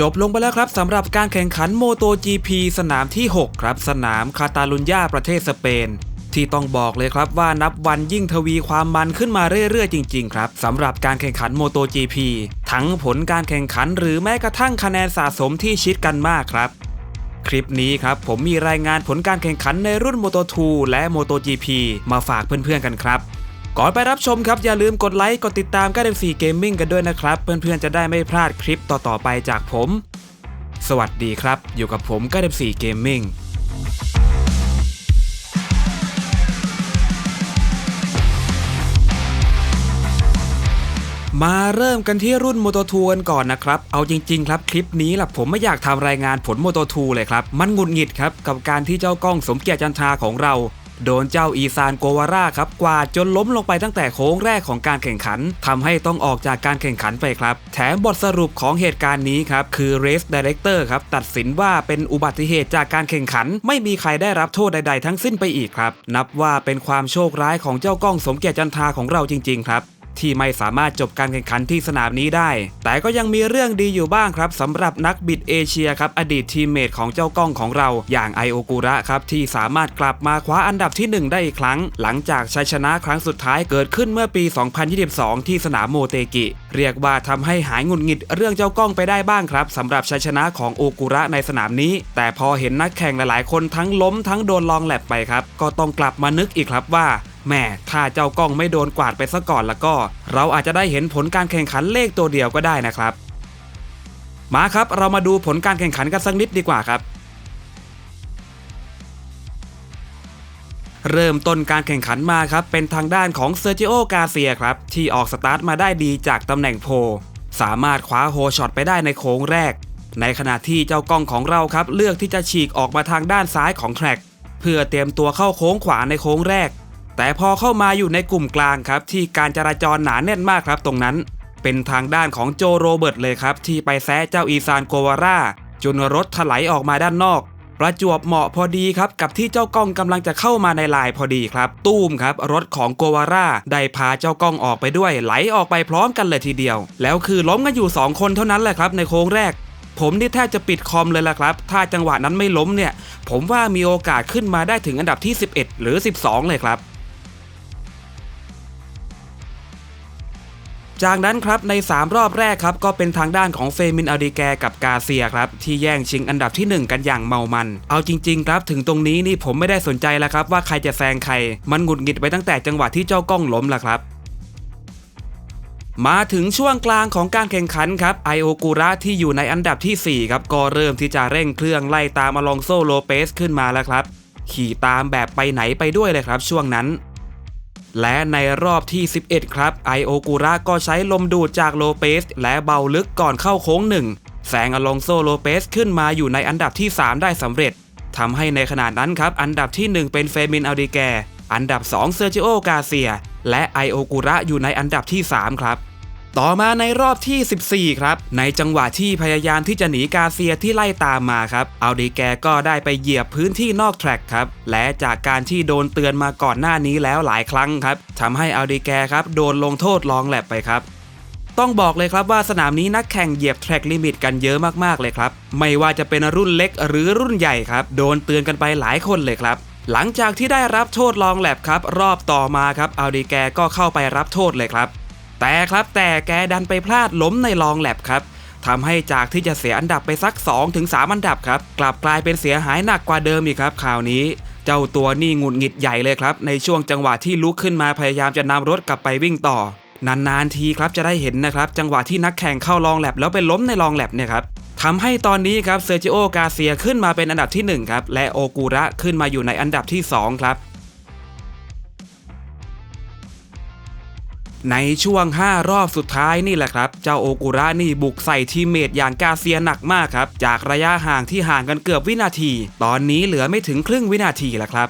จบลงไปแล้วครับสำหรับการแข่งขันโมโต GP สนามที่ 6 ครับ สนามคาตาลุญญาประเทศสเปน ที่ต้องบอกเลยครับว่านับวันยิ่งทวีความมันขึ้นมาเรื่อยๆ จริง ๆ ครับสำหรับการแข่งขันโมโต GP ทั้งผลการแข่งขันหรือแม้กระทั่งคะแนนสะสมที่ชิดกันมากครับ คลิปนี้ครับผมมีรายงานผลการแข่งขันในรุ่น Moto 2 และ Moto GP มาฝากเพื่อนๆกันครับ ก่อนไปรับชมครับ อย่าลืมกดไลค์ กดติดตามก้าเดมสีเกมมิ่งกันด้วยนะครับ เพื่อนๆ จะได้ไม่พลาดคลิปต่อๆ ไปจากผม สวัสดีครับ อยู่กับผมก้าเดมสีเกมมิ่งมาเริ่มกันที่รุ่น Moto 2กันก่อนนะครับ เอาจริงๆ ครับคลิปนี้ล่ะผมไม่อยากทำรายงานผล Moto 2เลยครับ มันหงุดหงิดครับกับการที่เจ้ากล้องสมเกียรติจันทราของเรา โดนเจ้าอีซานโกวาร่าครับกวาดจนล้มลงไปตั้งแต่โค้งแรกของการแข่งขันทำให้ต้องออกจากการแข่งขันไปครับ แถมบทสรุปของเหตุการณ์นี้ครับ คือ Race Director ครับ ตัดสินว่าเป็นอุบัติเหตุจากการแข่งขัน ไม่มีใครได้รับโทษใด ๆ ทั้งสิ้นไปอีกครับ นับว่าเป็นความโชคร้ายของเจ้ากล้องสมเกียรติจันทาของเราจริง ๆ ครับ ที่ไม่สามารถจบการแข่งขันที่สนามนี้ได้ แต่ก็ยังมีเรื่องดีอยู่บ้างครับสำหรับนักบิดเอเชียครับอดีตทีมเมทของเจ้ากล้องของเรา อย่างไอโอกุระครับที่สามารถกลับมาคว้าอันดับที่ 1 ได้อีกครั้ง หลังจากชัยชนะครั้งสุดท้ายเกิดขึ้นเมื่อปี 2022 ที่สนามโมเตกิ เรียกว่าทำให้หายงุดหงิดเรื่องเจ้ากล้องไปได้บ้างครับสำหรับชัยชนะของโอกุระในสนามนี้ แต่พอเห็นนักแข่งหลายๆ คนทั้งล้มทั้งโดนลองแลบไปครับก็ต้องกลับมานึกอีกครับว่า แม่ถ้าเจ้ากล้องไม่โดนกวาดไปซะก่อนแล้วก็ เราอาจจะได้เห็นผลการแข่งขันเลขตัวเดียวก็ได้นะครับ มาครับเรามาดูผลการแข่งขันกันสักนิดดีกว่าครับ เริ่มต้นการแข่งขันมาครับ เป็นทางด้านของเซอร์จิโอกาเซียครับ ที่ออกสตาร์ทมาได้ดีจากตำแหน่งโพ สามารถคว้าโฮช็อตไปได้ในโค้งแรก ในขณะที่เจ้ากล้องของเราครับ เลือกที่จะฉีกออกมาทางด้านซ้ายของแทร็กเพื่อเตรียมตัวเข้าโค้งขวาในโค้งแรก แต่พอเข้ามาอยู่ในกลุ่มกลางครับ ที่การจราจรหนาแน่นมากครับตรงนั้น เป็นทางด้านของโจโรเบิร์ตเลยครับ ที่ไปแซะเจ้าอีซานโกวาร่าจนรถถลายออกมาด้านนอก ประจวบเหมาะพอดีครับ กับที่เจ้ากล้องกำลังจะเข้ามาในลายพอดีครับ ตูมครับ รถของโกวาร่าได้พาเจ้ากล้องออกไปด้วย ไหลออกไปพร้อมกันเลยทีเดียว แล้วคือล้มกันอยู่ 2 คนเท่านั้นแหละครับในโค้งแรก ผมนี่แทบจะปิดคอมเลยล่ะครับ ถ้าจังหวะนั้นไม่ล้มเนี่ย ผมว่ามีโอกาสขึ้นมาได้ถึงอันดับที่ 11 หรือ 12 เลยครับ จากนั้นครับใน 3 รอบแรกครับก็เป็นทางด้านของเฟมินอัลดีแกกับกาเซียครับที่แย่งชิงอันดับที่ 1 กันอย่างเมามัน เอาจริงๆครับถึงตรงนี้นี่ผมไม่ได้สนใจแล้วครับว่าใครจะแซงใคร มันหงุดหงิดไปตั้งแต่จังหวะที่เจ้ากล้องล้มล้วครับมาถึงช่วงกลางของการแข่งขันครับไอโอกูระที่อยู่ในอันดับทีสี่ 4 ครับ ก็เริ่มที่จะเร่งเครื่องไล่ตามอลองโซโลเปสขึ้นมาแล้วครับ ขี่ตามแบบไปไหนไปด้วยเลยครับช่วงนั้น และในรอบที่ 11 ครับ ไอโอกุระก็ใช้ลมดูดจากโลเปสและเบาลึกก่อนเข้าโค้งหนึ่งแซงอลองโซโลเปสขึ้นมาอยู่ในอันดับที่ 3 ได้สำเร็จทำให้ในขณะนั้นครับ อันดับที่ 1 เป็นเฟมินอัลดิแก อันดับ 2 เซอร์จิโอกาเซีย และไอโอกุระอยู่ในอันดับที่ 3 ครับ ต่อมาในรอบที่ 14 ครับ ในจังหวะที่พยายามที่จะหนีกาเซียที่ไล่ตามมาครับอัลดีแกก็ได้ไปเหยียบพื้นที่นอกแทร็กครับและจากการที่โดนเตือนมาก่อนหน้านี้แล้วหลายครั้งครับทำให้อัลดีแกครับโดนลงโทษลองแลบไปครับต้องบอกเลยครับว่าสนามนี้นักแข่งเหยียบแทร็กลิมิตกันเยอะมากๆเลยครับ ไม่ว่าจะเป็นรุ่นเล็กหรือรุ่นใหญ่ครับ โดนเตือนกันไปหลายคนเลยครับ หลังจากที่ได้รับโทษลองแลบครับ รอบต่อมาครับอัลดีแกก็เข้าไปรับโทษเลยครับ แต่ครับแต่แกดันไปพลาดล้มในลองแลบครับทำให้จากที่จะเสียอันดับไปสัก 2-3 อันดับครับ กลับกลายเป็นเสียหายหนักกว่าเดิมอีกครับข่าวนี้ เจ้าตัวนี่หงุดหงิดใหญ่เลยครับ ในช่วงจังหวะที่ลุกขึ้นมาพยายามจะนำรถกลับไปวิ่งต่อ นานๆทีครับจะได้เห็นนะครับ จังหวะที่นักแข่งเข้าลองแลบแล้วไปล้มในลองแลบเนี่ยครับทำให้ตอนนี้ครับเซอร์จิโอกาเซียขึ้นมาเป็นอันดับที่1ครับและโอกูระขึ้นมาอยู่ในอันดับที่ 2 ครับ ในช่วง 5 รอบสุดท้ายนี่แหละครับ เจ้าโอกุระนี่บุกใส่ทีมเมทอย่างกาเซียหนักมากครับ จากระยะห่างที่ห่างกันเกือบวินาที ตอนนี้เหลือไม่ถึงครึ่งวินาทีแล้วครับ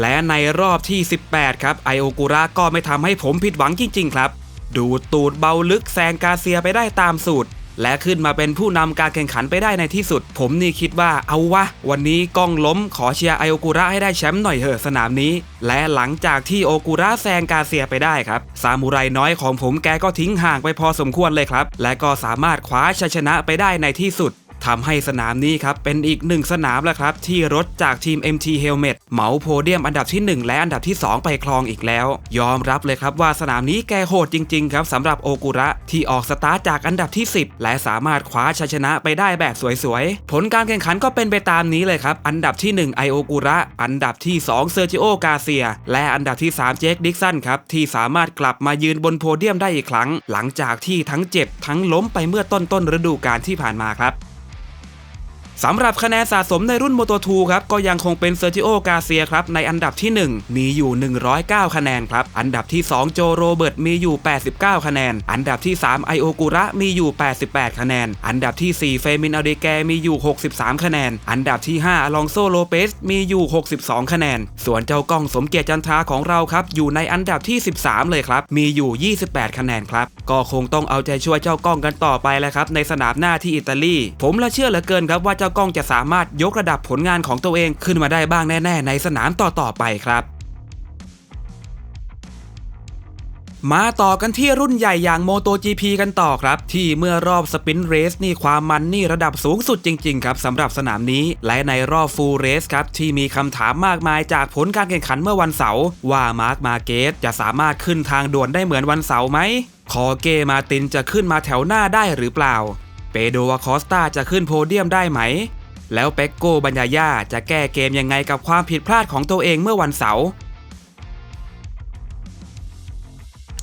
และในรอบที่ 18 ครับ ไอโอกุระก็ไม่ทำให้ผมผิดหวังจริง ๆ ครับ ดูตูดเบาลึกแซงกาเซียไปได้ตามสูตร และขึ้นมาเป็นผู้นำการแข่งขันไปได้ในที่สุด ผมนี่คิดว่าเอาวะ วันนี้กล้องล้มขอเชียร์ไอโอกุระให้ได้แชมป์หน่อยเหอะสนามนี้ และหลังจากที่โอกุระแซงกาเซียไปได้ครับ ซามูไรน้อยของผมแกก็ทิ้งห่างไปพอสมควรเลยครับ และก็สามารถคว้าชัยชนะไปได้ในที่สุด ทำให้สนามนี้ครับเป็นอีกหนึ่งสนามแล้วครับที่รถจากทีม MT Helmet เหมาโพเดียมอันดับที่ 1 และอันดับที่ 2 ไปครองอีกแล้ว ยอมรับเลยครับว่าสนามนี้แกโหดจริงๆครับสำหรับโอกุระที่ออกสตาร์จากอันดับที่ 10 และสามารถคว้าชัยชนะไปได้แบบสวยๆ ผลการแข่งขันก็เป็นไปตามนี้เลยครับ อันดับที่ 1 ไอโอกุระ อันดับที่ 2 เซอร์จิโอกาเซีย และอันดับที่ 3 เจคดิกสันครับ ที่สามารถกลับมายืนบนโพเดียมได้อีกครั้ง หลังจากที่ทั้งเจ็บทั้งล้มไปเมื่อต้นต้นฤดูกาลที่ผ่านมาครับ สำหรับคะแนนสะสมในรุ่น Moto 2ครับก็ยังคงเป็นเซอร์จิโอกาเซียครับในอันดับที่ 1 มีอยู่ 109 คะแนนครับ อันดับที่ 2 โจโรเบิร์ตมีอยู่ 89 คะแนน อันดับที่ 3 ไอโอกุระมีอยู่ 88 คะแนน อันดับที่ 4 เฟมินอเดแกมีอยู่ 63 คะแนน อันดับที่ 5 อลองโซโลเปสมีอยู่ 62 คะแนน ส่วนเจ้ากล้องสมเกียรติจันทราของเราครับอยู่ในอันดับที่ 13 เลยครับ มีอยู่ 28 คะแนนครับ ก็คงต้องเอาใจช่วยเจ้ากล้องกันต่อไปแล้วครับในสนามหน้าที่อิตาลี ผมละเชื่อเหลือเกินครับว่าเจ้ากล้องจะสามารถยกระดับผลงานของตัวเองขึ้นมาได้บ้างแน่ ๆ ในสนามต่อๆไปครับมาต่อกันที่รุ่นใหญ่อย่าง MotoGP กันต่อครับ ที่เมื่อรอบสปินเรสนี่ความมันนี่ระดับสูงสุดจริง ๆ ครับสำหรับสนามนี้ และในรอบฟูลเรสครับ ที่มีคำถามมากมายจากผลการแข่งขันเมื่อวันเสาร์ว่ามาร์คมาเกสจะสามารถขึ้นทางด่วนได้เหมือนวันเสาร์ไหมคอเกมาตินจะขึ้นมาแถวหน้าได้หรือเปล่า เปโดวาคอสตาจะขึ้นโพเดียมได้ไหม แล้วเป็กโกบัญญาย่าจะแก้เกมยังไงกับความผิดพลาดของตัวเองเมื่อวันเสาร์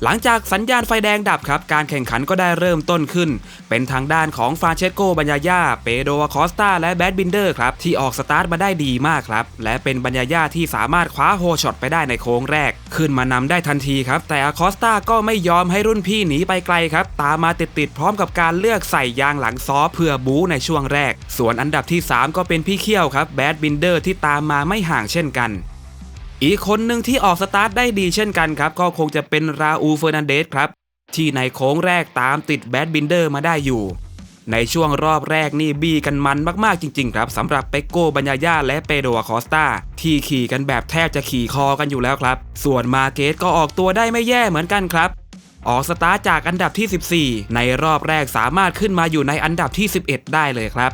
หลังจากสัญญาณไฟแดงดับครับ การแข่งขันก็ได้เริ่มต้นขึ้น เป็นทางด้านของฟราเชสโกบัญญาย่าเปโดวาคอสตาและแบดบินเดอร์ครับ ที่ออกสตาร์ทมาได้ดีมากครับ และเป็นบัญญาย่าที่สามารถคว้าโฮช็อตไปได้ในโค้งแรก ขึ้นมานำได้ทันทีครับ แต่อาคอสตาก็ไม่ยอมให้รุ่นพี่หนีไปไกลครับ ตามมาติดๆพร้อมกับการเลือกใส่ยางหลังซอเพื่อบู๊ในช่วงแรก ส่วนอันดับที่ 3 ก็เป็นพี่เขี้ยวครับแบดบินเดอร์ที่ตามมาไม่ห่างเช่นกัน อีกคนหนึ่งที่ออกสตาร์ทได้ดีเช่นกันครับ ก็คงจะเป็นราอูเฟอร์นันเดสครับ ที่ในโค้งแรกตามติดแบดบินเดอร์มาได้อยู่ ในช่วงรอบแรกนี่บี้กันมันมากๆจริง ๆ ครับสำหรับเปโก้บัญญาย่าและเปโดอาคอสตาที่ขี่กันแบบแทบจะขี่คอกันอยู่แล้วครับ ส่วนมาเกสก็ออกตัวได้ไม่แย่เหมือนกันครับ ออกสตาร์ทจากอันดับที่ 14 ในรอบแรกสามารถขึ้นมาอยู่ในอันดับที่ 11 ได้เลยครับ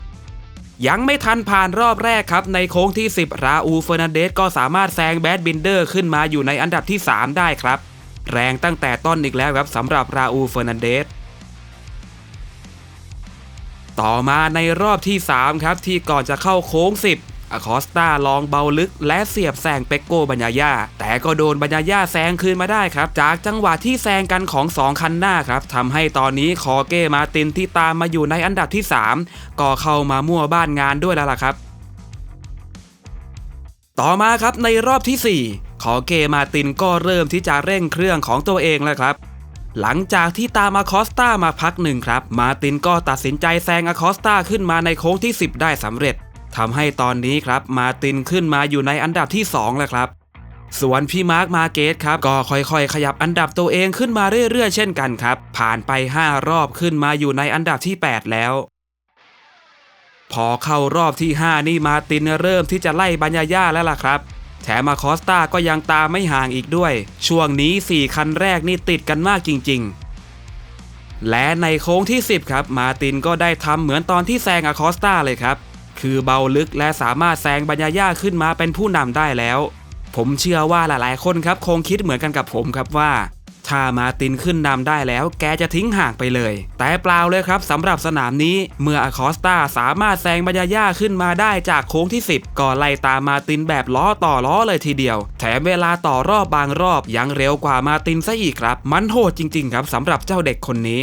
ยังไม่ทันผ่านรอบแรกครับ ในโค้งที่ 10 ราอูเฟอร์นันเดสก็สามารถแซงแบดบินเดอร์ขึ้นมาอยู่ในอันดับที่ 3 ได้ครับ แรงตั้งแต่ต้นอีกแล้วครับสำหรับราอูเฟอร์นันเดสต่อมาในรอบที่ 3 ครับ ที่ก่อนจะเข้าโค้ง 10 อคอสตาลองเบาลึกและเสียบแซงเปกโกบัญญาย่าแต่ก็โดนบัญญาย่าแซงคืนมาได้ครับ จากจังหวะที่แซงกันของ 2 คันหน้าครับทำให้ตอนนี้คอเก้มาตินที่ตามมาอยู่ในอันดับที่ 3 ก็เข้ามามั่วบ้านงานด้วยแล้วล่ะครับ ต่อมาครับในรอบที่4ขอเกมาตินก็เริ่มที่จะเร่งเครื่องของตัวเองแล้วครับหลังจากที่ตามอาคอสตามาพักหนึ่งครับ มาตินก็ตัดสินใจแซงอาคอสตาขึ้นมาในโค้งที่ 10 ได้สำเร็จ ทำให้ตอนนี้ครับ มาตินขึ้นมาอยู่ในอันดับที่2แล้วครับ ส่วนพี่มาร์คมาเกตครับ ก็ค่อยๆ ขยับอันดับตัวเองขึ้นมาเรื่อยๆ เช่นกันครับ ผ่านไป 5 รอบขึ้นมาอยู่ในอันดับที่ 8 แล้ว พอเข้ารอบที่ 5 นี่มาตินเริ่มที่จะไล่บัญญาย่าแล้วล่ะครับแถมมาคอสตาก็ยังตามไม่ห่างอีกด้วย ช่วงนี้ 4 คันแรกนี่ติดกันมากจริง ๆ และในโค้งที่ 10 ครับ มาตินก็ได้ทำเหมือนตอนที่แซงอาคอสตาเลยครับ คือเบาลึกและสามารถแซงบัญญาย่าขึ้นมาเป็นผู้นำได้แล้ว ผมเชื่อว่าหลายๆ คนครับคงคิดเหมือนกันกับผมครับว่าถ้ามาตินขึ้นนำได้แล้วแกจะทิ้งห่างไปเลย แต่เปล่าเลยครับสำหรับสนามนี้เมื่ออาคอสตาสามารถแซงบัญญาย่าขึ้นมาได้จากโค้งที่ 10 ก็ไล่ตามมาตินแบบล้อต่อล้อเลยทีเดียว แถมเวลาต่อรอบบางรอบยังเร็วกว่ามาตินซะอีกครับ มันโหดจริง ๆ ครับสำหรับเจ้าเด็กคนนี้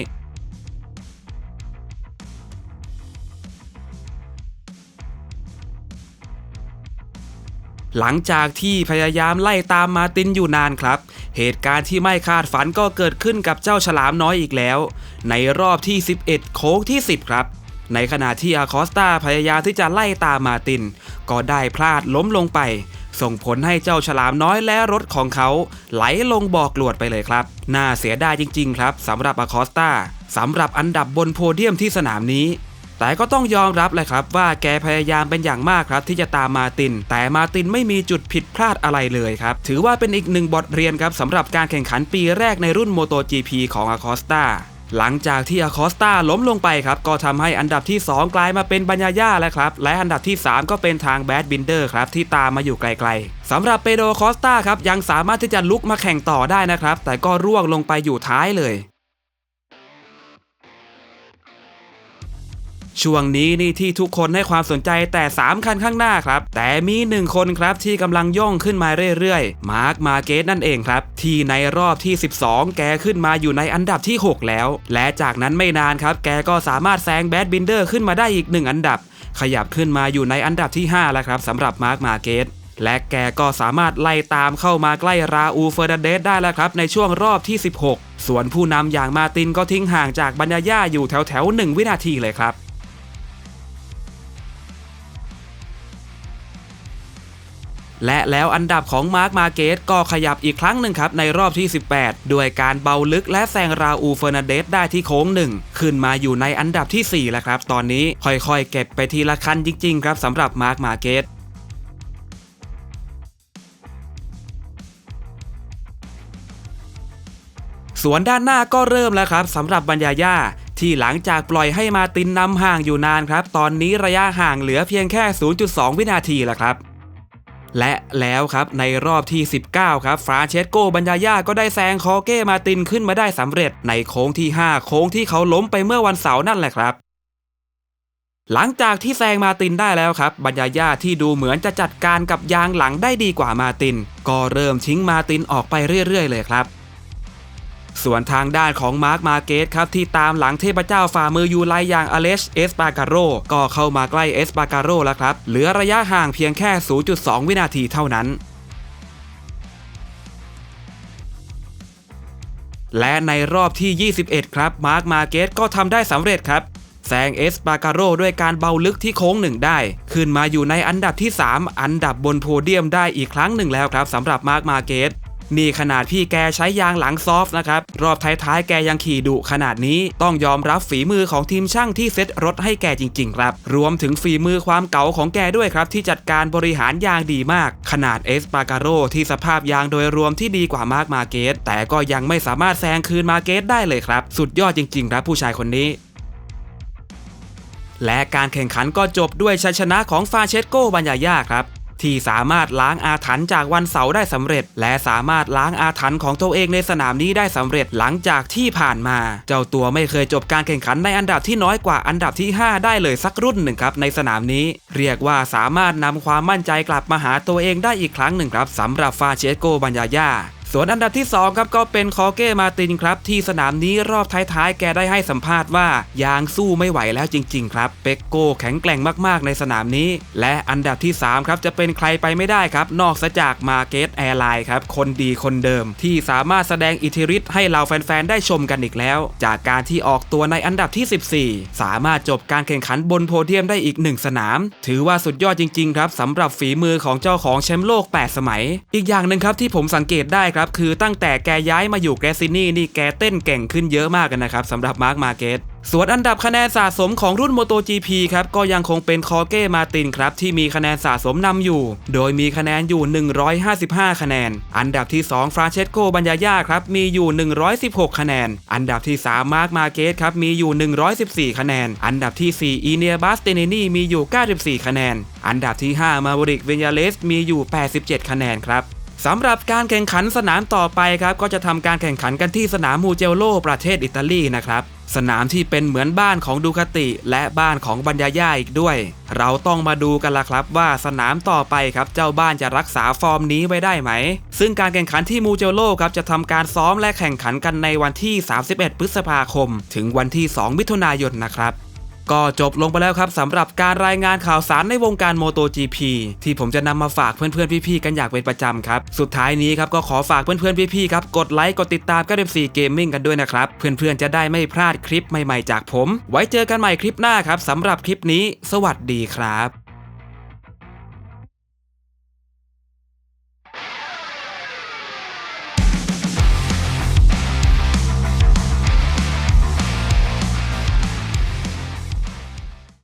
หลังจากที่พยายามไล่ตามมาตินอยู่นานครับ เหตุการณ์ที่ไม่คาดฝันก็เกิดขึ้นกับเจ้าฉลามน้อยอีกแล้ว ในรอบที่ 11 โค้งที่ 10 ครับ ในขณะที่อาคอสตาพยายามที่จะไล่ตามมาติน ก็ได้พลาดล้มลงไป ส่งผลให้เจ้าฉลามน้อยและรถของเขา ไหลลงบ่อกลวดไปเลยครับ น่าเสียดายจริง ๆ ครับสำหรับอาคอสตาสำหรับอันดับบนโพเดียมที่สนามนี้ แต่ก็ต้องยอมรับเลยครับว่าแกพยายามเป็นอย่างมากครับที่จะตามมาติน แต่มาตินไม่มีจุดผิดพลาดอะไรเลยครับ ถือว่าเป็นอีกหนึ่งบทเรียนครับสำหรับการแข่งขันปีแรกในรุ่น MotoGP ของอคอสตาหลังจากที่อคอสตาล้มลงไปครับ ก็ทำให้อันดับที่ 2 กลายมาเป็นบัญญาย่าแล้วครับ และอันดับที่ 3 ก็เป็นทางแบดบินเดอร์ครับ ที่ตามมาอยู่ไกลๆสำหรับเปโดคอสตาครับ ยังสามารถที่จะลุกมาแข่งต่อได้นะครับ แต่ก็ร่วงลงไปอยู่ท้ายเลย ช่วงนี้นี่ที่ทุกคนให้ความสนใจแต่ 3 คันข้างหน้าครับ แต่มีหนึ่งคนครับที่กำลังย่องขึ้นมาเรื่อยๆ มาร์คมาเกตนั่นเองครับ ที่ในรอบที่ 12 แกขึ้นมาอยู่ในอันดับที่ 6 แล้ว และจากนั้นไม่นานครับ แกก็สามารถแซงแบดบินเดอร์ขึ้นมาได้อีก 1 อันดับ ขยับขึ้นมาอยู่ในอันดับที่ 5 แล้วครับสำหรับมาร์คมาเกตและแกก็สามารถไล่ตามเข้ามาใกล้ราอูเฟอร์นันเดสได้แล้วครับในช่วงรอบที่ 16 ส่วนผู้นำอย่างมาตินก็ทิ้งห่างจากบรรยาย่าอยู่แถวแถวๆ1วินาทีเลยครับ และแล้วอันดับของมาร์คมาเกตก็ขยับอีกครั้งหนึ่งครับในรอบที่ 18 ด้วยการเบาลึกและแซงราอูเฟอร์นันเดสได้ที่โค้งหนึ่งขึ้นมาอยู่ในอันดับที่ 4 แล้วครับ ตอนนี้ค่อยๆ เก็บไปทีละคันจริงๆ ครับสำหรับมาร์คมาเกตสวนด้านหน้าก็เริ่มแล้วครับสำหรับบรรยาย่าที่หลังจากปล่อยให้มาตินนำห่างอยู่นานครับ ตอนนี้ระยะห่างเหลือเพียงแค่ 0.2 วินาทีแล้วครับ และแล้วครับในรอบที่ 19 ครับฟราเชสโกบัญญาย่าก็ได้แซงคอเก้มาตินขึ้นมาได้สำเร็จในโค้งที่ 5 โค้งที่เขาล้มไปเมื่อวันเสาร์นั่นแหละครับ หลังจากที่แซงมาตินได้แล้วครับ บัญญาย่าที่ดูเหมือนจะจัดการกับยางหลังได้ดีกว่ามาติน ก็เริ่มทิ้งมาตินออกไปเรื่อยๆ เลยครับ ส่วนทางด้านของมาร์คมาเกตครับที่ตามหลังเทพเจ้าฝ่ามือยูไลอย่างอเลชเอสปาการโรก็เข้ามาใกล้เอสปาการโรแล้วครับ เหลือระยะห่างเพียงแค่ 0.2 วินาทีเท่านั้นและในรอบที่ 21 ครับ มาร์คมาเกตก็ทำได้สำเร็จครับ แซงเอสปาการโรด้วยการเบาลึกที่โค้งหนึ่งได้ ขึ้นมาอยู่ในอันดับที่ 3 อันดับบนโพเดียมได้อีกครั้งหนึ่งแล้วครับสำหรับมาร์คมาเกต นี่ขนาดพี่แกใช้ยางหลังซอฟนะครับ รอบท้ายๆแกยังขี่ดุขนาดนี้ ต้องยอมรับฝีมือของทีมช่างที่เซ็ตรถให้แกจริง ๆ ครับ รวมถึงฝีมือความเก๋าของแกด้วยครับ ที่จัดการบริหารยางดีมาก ขนาดเอสปาการโรที่สภาพยางโดยรวมที่ดีกว่ามาร์คมาเกตแต่ก็ยังไม่สามารถแซงคืนมาเกตได้เลยครับ สุดยอดจริงๆครับผู้ชายคนนี้และการแข่งขันก็จบด้วยชัยชนะของฟาเชสโกบัญญาย่าครับ ที่สามารถล้างอาถรรพ์จากวันเสาร์ได้สำเร็จ และสามารถล้างอาถรรพ์ของตัวเองในสนามนี้ได้สำเร็จหลังจากที่ผ่านมา เจ้าตัวไม่เคยจบการแข่งขันในอันดับที่น้อยกว่าอันดับที่ 5 ได้เลยสักรุ่นหนึ่งครับในสนามนี้ เรียกว่าสามารถนำความมั่นใจกลับมาหาตัวเองได้อีกครั้งหนึ่งครับสำหรับฟาเชสโกบัญญาญา ส่วนอันดับที่ 2 ครับก็เป็นคอเก้มาตินครับ ที่สนามนี้รอบท้ายๆ แกได้ให้สัมภาษณ์ว่ายางสู้ไม่ไหวแล้วจริง ๆ ครับเป็กโกแข็งแกร่งมากๆ ในสนามนี้ และอันดับที่ 3 ครับ จะเป็นใครไปไม่ได้ครับ นอกจากมาเกตแอร์ไลน์ครับ คนดีคนเดิม ที่สามารถแสดงอิทธิฤทธิ์ให้เราแฟน ๆ ได้ชมกันอีกแล้ว จากการที่ออกตัวในอันดับที่ 14 สามารถจบการแข่งขันบนโพเดียมได้อีกหนึ่งสนาม ถือว่าสุดยอดจริงๆครับสำหรับฝีมือของเจ้าของแชมป์โลก 8 สมัย อีกอย่างหนึ่งครับที่ผมสังเกตได้ครับครับคือตั้งแต่แกย้ายมาอยู่แกรซินี่นี่แกเต้นเก่งขึ้นเยอะมากกันนะครับสำหรับมาร์คมาเกตส่วนอันดับคะแนนสะสมของรุ่น MotoGP ครับก็ยังคงเป็นคอเก้มาตินครับที่มีคะแนนสะสมนำอยู่ โดยมีคะแนนอยู่ 155 คะแนน อันดับที่ 2 ฟราเชสโกบัญญายาครับมีอยู่ 116 คะแนน อันดับที่ 3 มาร์คมาเกตครับมีอยู่ 114 คะแนน อันดับที่ 4 อีเนียบัสเตเนนีมีอยู่ 94 คะแนน อันดับที่ 5 มาบริกเวนยาเลสมีอยู่ 87 คะแนนครับ สำหรับการแข่งขันสนามต่อไปครับ ก็จะทำการแข่งขันกันที่สนามมูเจโลประเทศอิตาลีนะครับ สนามที่เป็นเหมือนบ้านของดูคาติ และบ้านของบัญญาย่าอีกด้วย เราต้องมาดูกันละครับว่าสนามต่อไปครับ เจ้าบ้านจะรักษาฟอร์มนี้ไว้ได้ไหม ซึ่งการแข่งขันที่มูเจโลครับจะทำการซ้อมและแข่งขันกันในวันที่ 31 พฤษภาคม ถึงวันที่ 2 มิถุนายนนะครับ ก็จบลงไปแล้วครับสำหรับการรายงานข่าวสารในวงการ MotoGP ที่ผมจะนำมาฝากเพื่อนๆพี่ๆกันอยากเป็นประจำครับสุดท้ายนี้ครับก็ขอฝากเพื่อนๆพี่ๆครับกดไลค์กดติดตามก็เดมซีเกมมิ่งกันด้วยนะครับเพื่อนๆจะได้ไม่พลาดคลิปใหม่ๆจากผม ไว้เจอกันใหม่คลิปหน้าครับสำหรับคลิปนี้ สวัสดีครับ